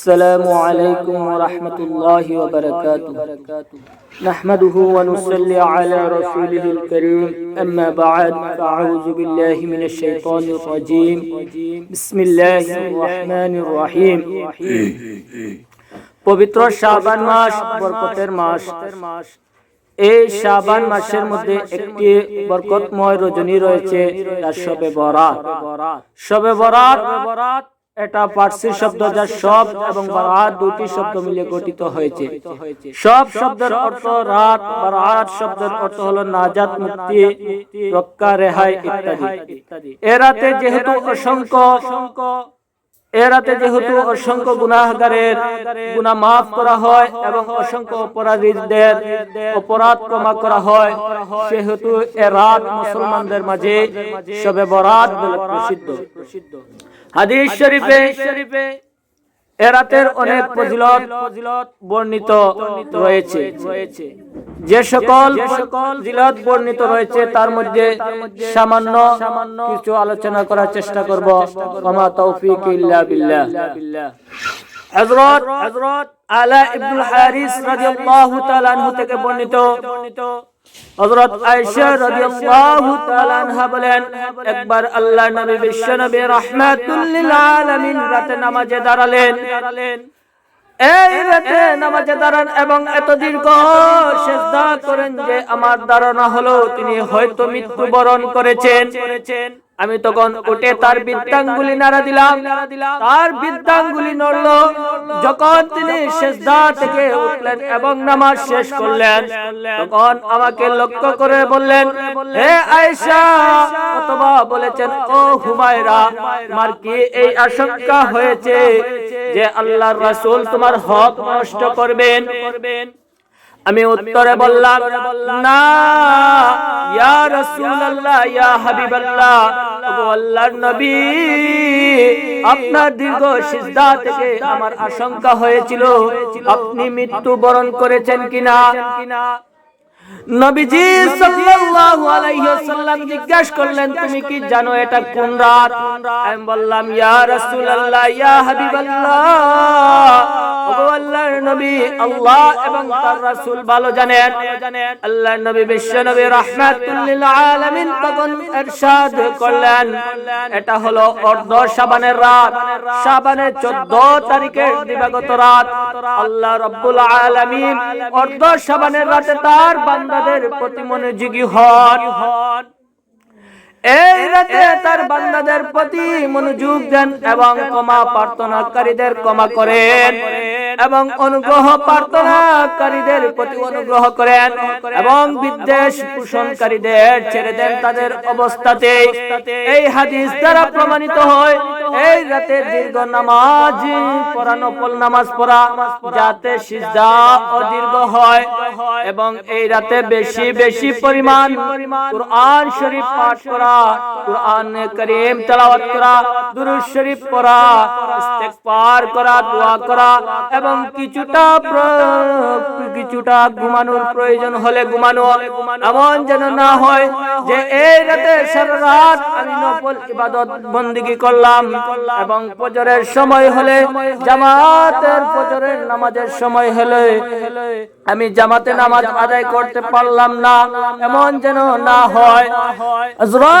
السلام عليكم ورحمة الله وبركاته نحمده ونصلي على رسوله الكريم أما بعد فأعوذ بالله من الشيطان الرجيم بسم الله الرحمن الرحيم পবিত্র শাবান মাস বরকতের মাস এই শাবান মাসের মধ্যে একটি বরকতময় রজনী রয়েছে তার শবে বরাত শবে বরাত এটা পার্সি শব্দ যা সব এবং বারাত দুটি শব্দ মিলে গঠিত হয়েছে। সব শব্দের অর্থ রাত, বারাত শব্দের অর্থ হলো নাজাত, মুক্তি, রক্ষা, রেহাই ইত্যাদি। এ রাতে যেহেতু অসংখ্য এ যেহেতু অসংখ্য গুনাহগারের গুনাহ মাফ করা হয় এবং অসংখ্য অপরাধীদের অপরাধ ক্ষমা করা হয়, সেহেতু এ রাত মুসলমানদের মাঝে সবে বরাত বলে প্রসিদ্ধ। হাদিস শরীফে শরীফে এ রাতের অনেক ফজিলত বর্ণিত রয়েছে। যে সকল সকল জিলত বর্ণিত রয়েছে, তার মধ্যে সামান্য কিছু আলোচনা করার চেষ্টা করব। ওমা তৌফিক ইল্লা বিল্লাহ। হযরত হযরত আলা ইবনুল হারিস রাদিয়াল্লাহু তাআলা আনহু থেকে বর্ণিত হযরত আয়েশা রাদিয়াল্লাহু তাআলা আনহা বলেন একবার আল্লাহর নবী বিশ্ব নবী রাহমাতুল লিল আলামিন রাতে নামাজে দাঁড়ালেন। এই রাতে নামাজে দাঁড়ান এবং এত দীর্ঘ সেজদা করেন যে আমার ধারণা হলো তিনি হয়তো মৃত্যুবরণ করেছেন। আমি তখন উঠে তার বিদ্যাঙ্গুলি নাড়া দিলাম। তার বিদ্যাঙ্গুলি নড়ল। যখন তিনি শেষদা থেকে উঠলেন এবং নামাজ শেষ করলেন তখন আমাকে লক্ষ্য করে বললেন হে আয়েশা অথবা বলেছেন ও হুমায়রা তোমার কি এই আশঙ্কা হয়েছে যে আল্লাহর রাসূল তোমার হক নষ্ট করবেন? আমি উত্তরে বললাম না ইয়া রাসূলুল্লাহ ইয়া হাবিবাল্লাহ আল্লাহর নবী আপনার দীর্ঘ সিজদা থেকে আমার আশঙ্কা হয়েছিল। আপনি মৃত্যু বরণ করেছেন কিনা? নবীজি সাল্লাল্লাহু আলাইহি ওয়াসাল্লাম জিজ্ঞাসা করলেন তুমি কি জানো এটা কোন রাত? আমি বললাম ইয়া রাসূলুল্লাহ ইয়া হাবিবাল্লাহ। আল্লাহর নবী আল্লাহ এবং তার রাসূল ভালো জানেন। আল্লাহর নবী বিশ্ব নবী রাহমাতুল লিল আলামিন তখন ইরশাদ করলেন। এটা হলো অর্ধ শাবানের রাত। শাবানের 14 তারিখের দিবাগত রাত। আল্লাহ রাব্বুল আলামিন অর্ধ শাবানের রাতে তার বান্দাদের প্রতি মনোযোগী হন। এই রাতে তার বান্দাদের প্রতি মনোযোগ দেন এবং ক্ষমা প্রার্থনাকারীদের ক্ষমা করেন এবং অনুগ্রহ প্রার্থনাকারীদের প্রতি অনুগ্রহ করেন এবং বিদ্বেষ পোষণকারীদের ছেড়ে দেন তাদের অবস্থাতে। এই হাদিস দ্বারা প্রমাণিত হয়, এই রাতে দীর্ঘ নামাজ পল নামাজ পড়া, যাতে সিজদা অদীর্ঘ হয় এবং এই রাতে বেশি বেশি পরিমাণ শরীফ পাঠ করা কুরআন করিম তেলাওয়াত করা, দুরূদ শরীফ পড়া, ইস্তেগফার করা, দোয়া করা এবং কিছুটা কিছুটা ঘুমানোর প্রয়োজন হলে ঘুমানো। এমন যেন না হয় যে এই রাতে সারা রাত আমি নফল ইবাদত বন্দিগি করলাম এবং ফজরের সময় হলে, জামাতের ফজরের নামাজের সময় হলে আমি জামাতে নামাজ আদায় করতে পারলাম না। এমন যেন না হয়। হযরত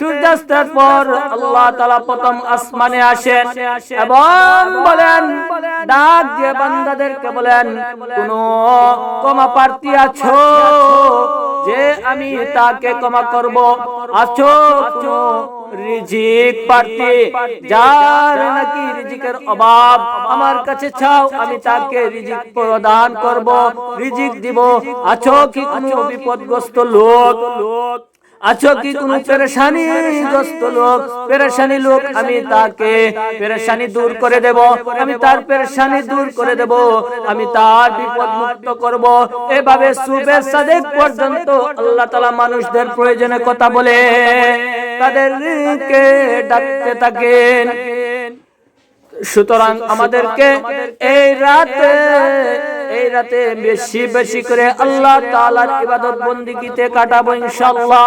সূর্যাস্তের পর আল্লাহ তাআলা প্রথম আসমানে আসেন এবং বলেন ডাক দিয়ে বান্দাদেরকে বলেন কোন ক্ষমা প্রার্থী আছো? যে আমি তাকে ক্ষমা করব আছো? রিজিক প্রার্থী। যার নাকি রিজিকের অভাব আমার কাছে চাও আমি তাকে রিজিক প্রদান করব রিজিক দিব। আছো কি কোনো বিপদগ্রস্ত লোক? লোক? আছো কি কোন পেরেশানি? গ্রস্ত লোক পেরেশানি লোক আমি তাকে পেরেশানি দূর করে দেব। আমি তার পেরেশানি দূর করে দেব। আমি তার বিপদ মুক্ত করব। এভাবে সুবে সাদেক পর্যন্ত আল্লাহ তাআলা মানুষদের প্রয়োজনে কথা বলে তাদেরকে ডাকতে থাকেন। সুতরাং আমাদেরকে এই রাতে এই রাতে বেশি বেশি করে আল্লাহ তাআলার ইবাদত বন্দিগিতে কাটাবো ইনশাআল্লাহ।